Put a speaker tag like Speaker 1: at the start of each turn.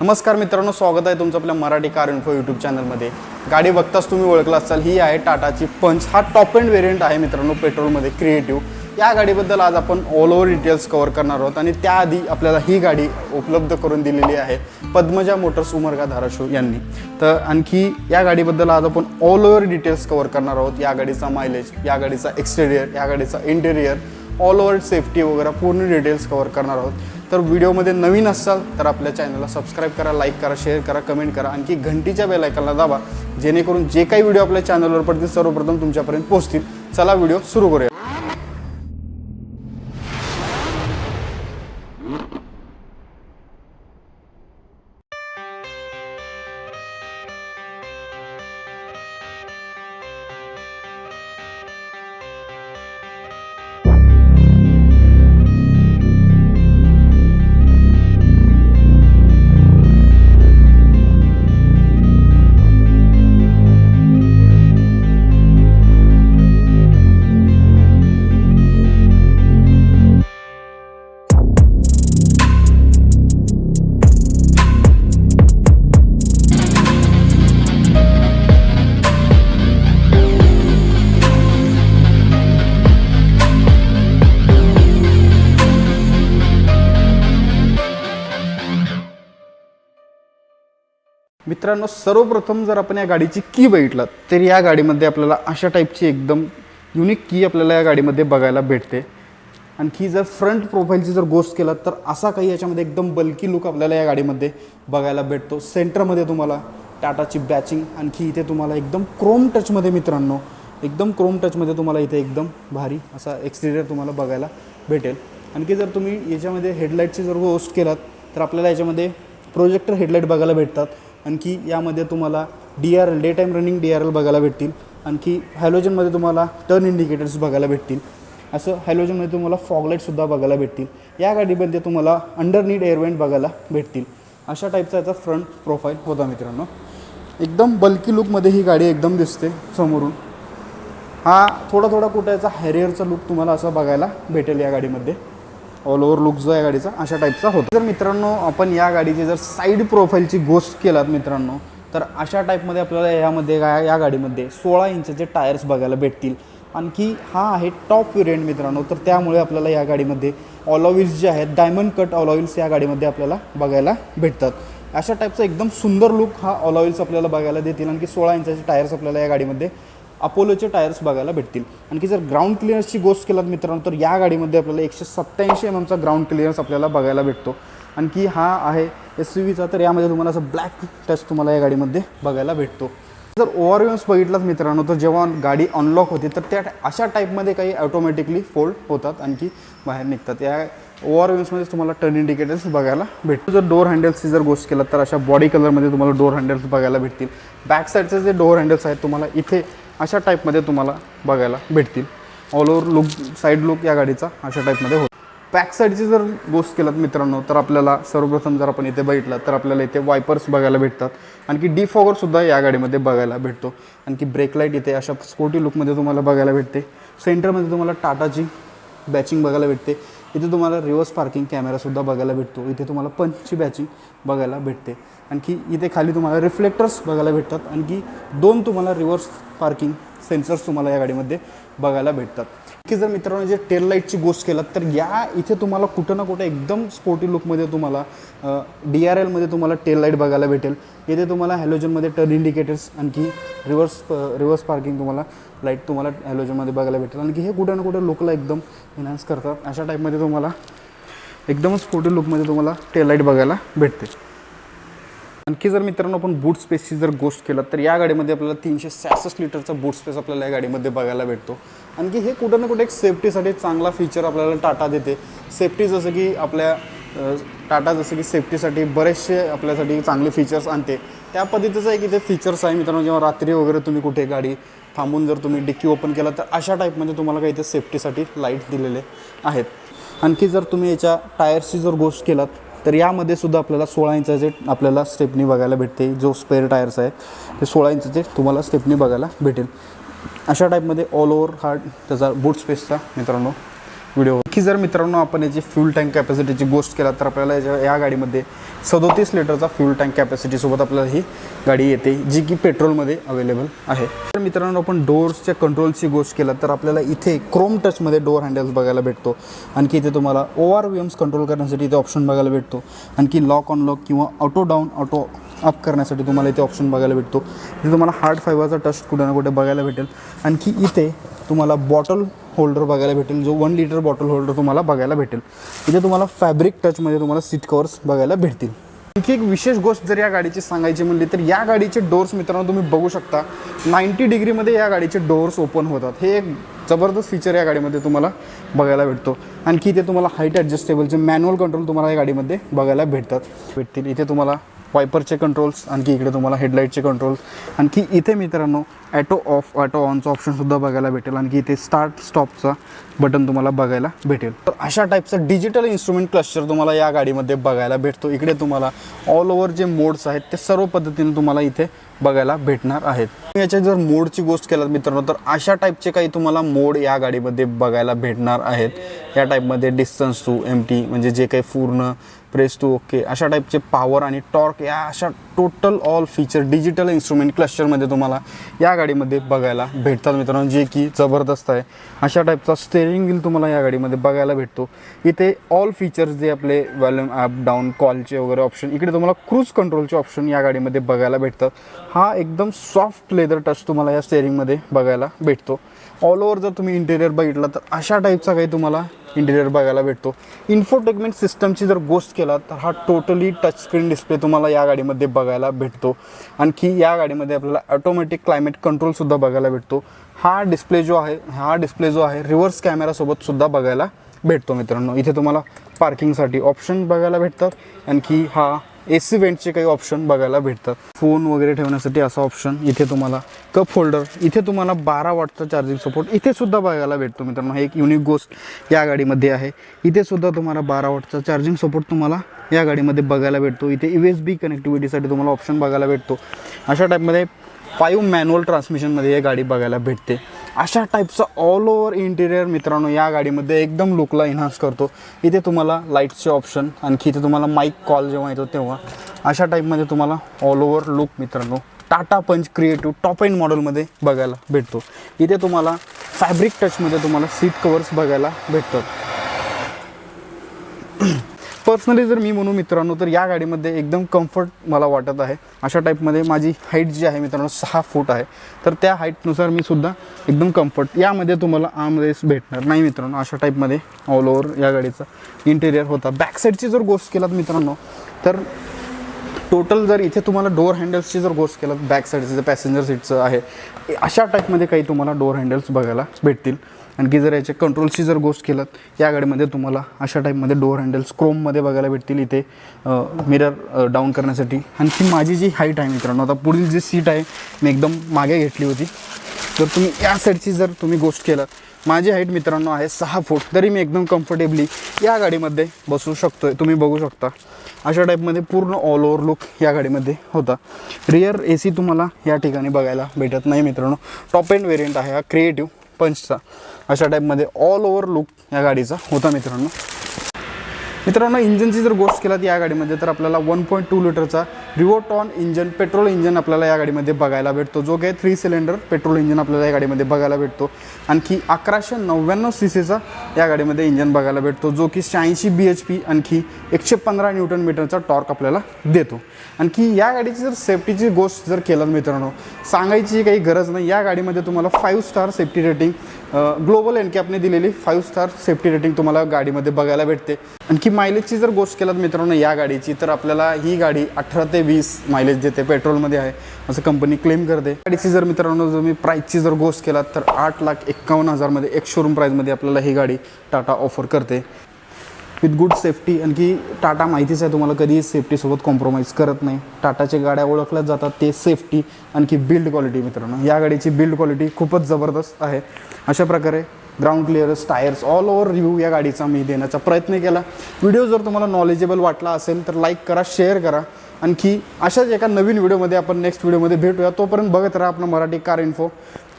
Speaker 1: नमस्कार मित्रांनो स्वागत आहे तुमचं आपल्या मराठी कार इन्फो यूट्यूब चॅनलमध्ये गाडी बघताच तुम्ही ओळखला असाल ही आहे टाटाची पंच. हा टॉप एंड व्हेरियंट आहे मित्रांनो पेट्रोलमध्ये क्रिएटिव्ह या गाडीबद्दल आज आपण ऑल ओव्हर डिटेल्स कव्हर करणार आहोत आणि त्याआधी आपल्याला ही गाडी उपलब्ध करून दिलेली आहे पद्मजा मोटर्स उमरगा धाराशिव यांनी. तर आणखी या गाडीबद्दल आज आपण ऑल ओव्हर डिटेल्स कव्हर करणार आहोत. या गाडीचा मायलेज या गाडीचा एक्सटेरियर या गाडीचा इंटेरियर ऑल ओव्हर सेफ्टी वगैरे पूर्ण डिटेल्स कव्हर करणार आहोत. तर व्हिडिओमध्ये नवीन असाल तर आपल्या चॅनलला सबस्क्राईब करा लाईक करा शेअर करा कमेंट करा. आणखी घंटीच्या बेलायकनला दाबा जेणेकरून जे काही व्हिडिओ आपल्या चॅनलवर पडतील सर्वप्रथम तुमच्यापर्यंत पोहोचतील. चला व्हिडिओ सुरू करूया. मित्रांनो सर्वप्रथम जर आपण या गाडीची की बघितलं तर या गाडीमध्ये आपल्याला अशा टाईपची एकदम युनिक की आपल्याला या गाडीमध्ये बघायला भेटते. आणखी जर फ्रंट प्रोफाईलची जर गोष्ट केलात तर असा काही याच्यामध्ये एकदम बल्की लुक आपल्याला या गाडीमध्ये बघायला भेटतो. सेंटरमध्ये तुम्हाला टाटाची बॅचिंग आणखी इथे तुम्हाला एकदम क्रोम टचमध्ये मित्रांनो एकदम क्रोम टचमध्ये तुम्हाला इथे एकदम भारी असा एक्सटिरियर तुम्हाला बघायला भेटेल. आणखी जर तुम्ही याच्यामध्ये हेडलाईटची जर गोष्ट केलात तर आपल्याला याच्यामध्ये प्रोजेक्टर हेडलाईट बघायला भेटतात. आणखी यामध्ये तुम्हाला D R L day time running D R L बघायला भेटतील. आणखी हॅलोजनमध्ये तुम्हाला टर्न इंडिकेटर्स बघायला भेटतील. असं हॅलोजनमध्ये तुम्हाला फॉगलाईटसुद्धा बघायला भेटतील. या गाडीमध्ये तुम्हाला अंडरनीड एअरवेंट बघायला भेटतील. अशा टाईपचा याचा फ्रंट प्रोफाईल होता मित्रांनो. एकदम बल्की लुकमध्ये ही गाडी एकदम दिसते समोरून. हा थोडा थोडा कुठं याचा हॅरियरचा लुक तुम्हाला असं बघायला भेटेल या गाडीमध्ये. ऑल ओव्हर लुक जो आहे गाडीचा अशा टाईपचा होता. जर मित्रांनो आपण या गाडीची जर साईड प्रोफाईलची गोष्ट केलात मित्रांनो तर अशा टाईपमध्ये आपल्याला यामध्ये काय या गाडीमध्ये सोळा इंचचे टायर्स बघायला भेटतील. आणखी हा आहे टॉप व्हेरियंट मित्रांनो तर त्यामुळे आपल्याला या गाडीमध्ये ऑलॉविल्स जे आहेत डायमंड कट ऑलॉविल्स या गाडीमध्ये आपल्याला बघायला भेटतात. अशा टाईपचा एकदम सुंदर लुक हा ऑलॉविल्स आपल्याला बघायला देतील. आणखी सोळा इंचाचे टायर्स आपल्याला या गाडीमध्ये अपोलोचे टायर्स बघायला भेटतील. आणखी जर ग्राउंड क्लिअरन्सची गोष्ट केलात मित्रांनो तर या गाडीमध्ये आपल्याला एकशे सत्त्याऐंशी एम एमचा ग्राउंड क्लिअरन्स आपल्याला बघायला भेटतो. आणखी हा आहे एस यू व्हीचा तर यामध्ये तुम्हाला असं ब्लॅक टच तुम्हाला या गाडीमध्ये बघायला भेटतो. जर ओव्हरव्ह्यूज बघितलात मित्रांनो तर जेव्हा गाडी अनलॉक होते तर त्या अशा टाईपमध्ये काही ऑटोमॅटिकली फोल्ड होतात आणखी बाहेर निघतात. या ओव्हरव्ह्यूजमध्ये तुम्हाला टर्न इंडिकेटर्स बघायला भेटतो जर डोर हँडल्सची जर गोष्ट केलात तर अशा बॉडी कलरमध्ये तुम्हाला डोर हँडल्स बघायला भेटतील. बॅक साईडचे जे डोर हँडल्स आहेत तुम्हाला इथे अशा टाईपमध्ये तुम्हाला बघायला भेटतील. All over look side look या गाडीचा अशा टाईपमध्ये होतो. बॅक साईडची जर गोष्ट केलात मित्रांनो तर आपल्याला सर्वप्रथम जर आपण इथे बघितलं तर आपल्याला इथे वायपर्स बघायला भेटतात. आणखी डिफॉगरसुद्धा या गाडीमध्ये बघायला भेटतो. आणखी ब्रेक लाइट इथे अशा स्पोर्टी लुकमध्ये तुम्हाला बघायला भेटते. सेंटरमध्ये तुम्हाला टाटाची बॅचिंग बघायला भेटते. इथे तुम्हाला रिव्हर्स पार्किंग कॅमेरासुद्धा बघायला भेटतो. इथे तुम्हाला पंचची बॅचिंग बघायला भेटते. आणखी इथे खाली तुम्हाला रिफ्लेक्टर्स बघायला भेटतात. आणखी दोन तुम्हाला रिव्हर्स पार्किंग सेन्सर्स तुम्हाला या गाडीमध्ये बघायला भेटतात. की जर मित्रांनो जे टेल लाईटची गोष्ट केलात तर या इथे तुम्हाला कुठं ना कुठं एकदम स्पोर्टी लुकमध्ये तुम्हाला डी आर एलमध्ये तुम्हाला टेल लाइट बघायला भेटेल. इथे तुम्हाला हॅलोजनमध्ये टर्न इंडिकेटर्स आणखी रिव्हर्स रिव्हर्स पार्किंग तुम्हाला लाइट तुम्हाला हॅलोजनमध्ये बघायला भेटेल. आणखी हे कुठं ना कुठं लुकला एकदम एनहान्स करतात. अशा टाईपमध्ये तुम्हाला एकदमच स्पोर्टी लुकमध्ये तुम्हाला टेल लाइट बघायला भेटते. आणखी जर मित्रांनो आपण बूट स्पेसची जर गोष्ट केलं तर या गाडीमध्ये आपल्याला तीनशे सहासष्ट लिटरचा बूट स्पेस आपल्याला या गाडीमध्ये बघायला भेटतो. आणखी हे कुठं ना कुठे एक सेफ्टीसाठी चांगला फीचर आपल्याला टाटा देते. सेफ्टी जसं की आपल्या टाटा जसं की सेफ्टीसाठी बरेचसे आपल्यासाठी चांगले फीचर्स आणते. त्या पद्धतीचं एक इथे फीचर्स आहे मित्रांनो जेव्हा रात्री वगैरे तुम्ही कुठे गाडी थांबून जर तुम्ही डिक्की ओपन केला तर अशा टाईपमध्ये तुम्हाला काही इथे सेफ्टीसाठी लाइट दिलेले आहेत. आणखी जर तुम्ही याच्या टायर्सची जर गोष्ट केलात तर यामध्ये सुद्धा आपल्याला सोळा इंचाचे आपल्याला स्टेपनी बघायला भेटते. जो स्पेअर टायर्स आहे ते सोळा इंचाचे तुम्हाला स्टेपनी बघायला भेटेल. अशा टाईपमध्ये ऑल ओव्हर हा त्याचा बूट स्पेसचा मित्रांनो व्हिडिओ की जर मित्रांनो आपण याची फ्यूल टँक कॅपॅसिटीची गोष्ट केला तर आपल्याला याच्या या गाडीमध्ये सदोतीस लिटरचा फ्यूल टँक कॅपॅसिटीसोबत आपल्याला ही गाडी येते जी की पेट्रोलमध्ये अवेलेबल आहे. तर मित्रांनो आपण डोअर्सच्या कंट्रोलची गोष्ट केला तर आपल्याला इथे क्रोम टचमध्ये डोअर हँडल्स बघायला भेटतो. आणखी इथे तुम्हाला O R V Ms control करण्यासाठी इथे ऑप्शन बघायला भेटतो. आणखी लॉक ऑन लॉक किंवा ऑटो डाऊन ऑटो अप करण्यासाठी तुम्हाला इथे ऑप्शन बघायला भेटतो. इथे तुम्हाला हार्ड फायबरचा टच कुठे ना कुठे बघायला भेटेल. आणखी इथे तुम्हाला बॉटल होल्डर बघायला भेटेल जो वन लिटर बॉटल होल्डर तुम्हाला बघायला भेटेल. इथे तुम्हाला फॅब्रिक टचमध्ये तुम्हाला सीट कवर्स बघायला भेटतील. आणखी एक विशेष गोष्ट जर या गाडीची सांगायची म्हणली तर या गाडीचे डोर्स मित्रांनो तुम्ही बघू शकता. नाईंटी डिग्रीमध्ये या गाडीचे डोर्स ओपन होतात. हे एक जबरदस्त फीचर या गाडीमध्ये तुम्हाला बघायला भेटतो. आणखी इथे तुम्हाला हाईट ॲडजस्टेबलचे मॅन्युअल कंट्रोल तुम्हाला या गाडीमध्ये बघायला भेटतात. भेटतील. इथे तुम्हाला वायपरचे कंट्रोल्स आणखी इकडे तुम्हाला हेडलाईटचे कंट्रोल्स आणखी इथे मित्रांनो ॲटो ऑफ ॲटो ऑनचं ऑप्शनसुद्धा बघायला भेटेल. आणखी इथे स्टार्ट स्टॉपचा बटन तुम्हाला बघायला भेटेल. तर अशा टाईपचं डिजिटल इन्स्ट्रुमेंट क्लस्टर तुम्हाला या गाडीमध्ये बघायला भेटतो. इकडे तुम्हाला ऑल ओव्हर जे मोड्स आहेत ते सर्व पद्धतीने तुम्हाला इथे बघायला भेटणार आहेत. याच्या जर मोडची गोष्ट केलात मित्रांनो तर अशा टाईपचे काही तुम्हाला मोड या गाडीमध्ये बघायला भेटणार आहेत. या टाईपमध्ये डिस्टन्स टू एम टी म्हणजे जे काही पूर्ण प्रेस टू ओके अशा टाईपचे पॉवर आणि टॉर्क या अशा total all feature digital instrument क्लस्टरमध्ये तुम्हाला या गाडीमध्ये बघायला भेटतात मित्रांनो जे की जबरदस्त आहे. अशा टाईपचा स्टेअरिंग व्हील तुम्हाला या गाडीमध्ये बघायला भेटतो. इथे ऑल फीचर्स जे आपले व्हॉल्यूम अप डाऊन कॉलचे वगैरे ऑप्शन इकडे तुम्हाला क्रूज कंट्रोलचे ऑप्शन या गाडीमध्ये बघायला भेटतात. हा एकदम सॉफ्ट लेदर टच तुम्हाला या स्टेरिंगमध्ये बघायला भेटतो. ऑल ओव्हर जर तुम्ही इंटेरियर बघितला तर अशा टाईपचा काही तुम्हाला इंटेरियर बघायला भेटतो. इन्फोटेकमेंट सिस्टमची जर गोष्ट केला तर हा टोटली टच स्क्रीन डिस्प्ले तुम्हाला या गाडीमध्ये बघायला भेटतो. आणखी या गाडीमध्ये आपल्याला ऑटोमॅटिक क्लायमेट कंट्रोलसुद्धा बघायला भेटतो. हा डिस्प्ले जो आहे हा डिस्प्ले जो आहे रिव्हर्स कॅमेरासोबतसुद्धा बघायला भेटतो मित्रांनो. इथे तुम्हाला पार्किंगसाठी ऑप्शन बघायला भेटतात. आणखी हा ए सी वेंटचे काही ऑप्शन बघायला भेटतात. फोन वगैरे ठेवण्यासाठी असा ऑप्शन इथे तुम्हाला. कप होल्डर इथे तुम्हाला बारा वॉटचा चार्जिंग सपोर्ट इथे सुद्धा बघायला भेटतो मित्रांनो. हे एक युनिक गोष्ट या गाडीमध्ये आहे. इथे सुद्धा तुम्हाला बारा वॉटचा चार्जिंग सपोर्ट तुम्हाला या गाडीमध्ये बघायला भेटतो. इथे यू एस बी कनेक्टिव्हिटीसाठी तुम्हाला ऑप्शन बघायला भेटतो. अशा टाईपमध्ये फाईव्ह मॅन्युअल ट्रान्समिशनमध्ये ही गाडी बघायला भेटते. अशा टाईपचा ऑल ओव्हर इंटिरियर मित्रांनो या गाडीमध्ये एकदम लुकला इन्हान्स करतो. इथे तुम्हाला लाईटचे ऑप्शन आणखी इथे तुम्हाला माईक कॉल जेव्हा येतो तेव्हा अशा टाईपमध्ये तुम्हाला ऑल ओव्हर लुक मित्रांनो टाटा पंच क्रिएटिव्ह टॉप एंड मॉडेलमध्ये बघायला भेटतो. इथे तुम्हाला फॅब्रिक टचमध्ये तुम्हाला सीट कवर्स बघायला भेटतात. पर्सनली जर मी म्हणू मित्रांनो तर या गाडीमध्ये एकदम कम्फर्ट मला वाटत आहे. अशा टाईपमध्ये माझी हाईट जी आहे मित्रांनो सहा फूट आहे. तर त्या हाईटनुसार मी सुद्धा एकदम कम्फर्ट यामध्ये तुम्हाला आम रेस भेटणार नाही मित्रांनो अशा टाईपमध्ये ऑल ओव्हर या गाडीचा इंटेरियर होता. बॅक साईडची जर गोष्ट केलात मित्रांनो तर टोटल जर इथे तुम्हाला डोअर हँडल्सची जर गोष्ट केलात बॅक साईडचं जे पॅसेंजर सीटचं आहे अशा टाईपमध्ये काही तुम्हाला डोअर हँडल्स बघायला भेटतील. आणखी जर याच्या कंट्रोलची जर गोष्ट केलं या गाडीमध्ये तुम्हाला अशा टाईपमध्ये डोअर हँडल्स क्रोममध्ये बघायला भेटतील इथे मिरर डाऊन करण्यासाठी. आणखी माझी जी हाईट आहे मित्रांनो आता पुढील जी सीट आहे मी एकदम मागे घेतली होती. तर तुम्ही या साईडची जर तुम्ही गोष्ट केलं माझी हाईट मित्रांनो आहे सहा फूट तरी मी एकदम कम्फर्टेबली या गाडीमध्ये बसू शकतोय. तुम्ही बघू शकता. अशा टाईपमध्ये पूर्ण ऑल ओव्हर लुक या गाडीमध्ये होता. रिअर ए सी तुम्हाला या ठिकाणी बघायला भेटत नाही मित्रांनो. टॉप एंड वेरियंट आहे हा क्रिएटिव्ह पंचचा. अशा टाईपमध्ये ऑल ओव्हर लुक या गाडीचा होता मित्रांनो. मित्रांनो इंजनची जर गोष्ट केलात या गाडीमध्ये तर आपल्याला वन पॉईंट टू लिटरचा रिवोटॉन इंजन पेट्रोल इंजन आपल्याला या गाडीमध्ये बघायला भेटतो. जो काही थ्री सिलेंडर पेट्रोल इंजन आपल्याला या गाडीमध्ये बघायला भेटतो. आणखी अकराशे नव्याण्णव सी सीचा या गाडीमध्ये इंजन बघायला भेटतो जो की शहाऐंशी बी एच पी आणखी एकशे पंधरा न्यूटन मीटरचा टॉर्क आपल्याला देतो. आणखी या गाडीची जर सेफ्टीची गोष्ट जर केलं मित्रांनो सांगायची काही गरज नाही. या गाडीमध्ये तुम्हाला five star safety rating global एनकॅपने दिलेली फाईव्ह स्टार सेफ्टी रेटिंग तुम्हाला गाडीमध्ये बघायला भेटते. आणखी मायलेजची जर गोष्ट केलात मित्रांनो या गाडीची तर आपल्याला ही गाडी अठरा ते वीस मायलेज देते पेट्रोलमध्ये आहे असं कंपनी क्लेम करते. गाडीची जर मित्रांनो जर मी प्राईसची जर गोष्ट केलात तर आठ लाख एक्कावन्न हजारमध्ये एक शोरूम प्राईजमध्ये आपल्याला ही गाडी टाटा ऑफर करते. विथ गुड सेफ्टी आणखी टाटा माहितीच आहे तुम्हाला कधीही सेफ्टीसोबत कॉम्प्रोमाइज करत नाही. टाटाच्या गाड्या ओळखल्या जातात ते सेफ्टी आणखी बिल्ड क्वालिटी मित्रांनो. या गाडीची बिल्ड क्वालिटी खूपच जबरदस्त आहे. अशा प्रकारे ground clearance tyres all over review या गाडीचा मी देण्याचा प्रयत्न केला. व्हिडिओ जर तुम्हाला नॉलेजेबल वाटला असेल तर लाईक करा शेअर करा. आणखी अशाच एका नवीन व्हिडिओमध्ये आपण नेक्स्ट व्हिडिओमध्ये भेटूया. तोपर्यंत बघत राहा आपलं मराठी कार इन्फो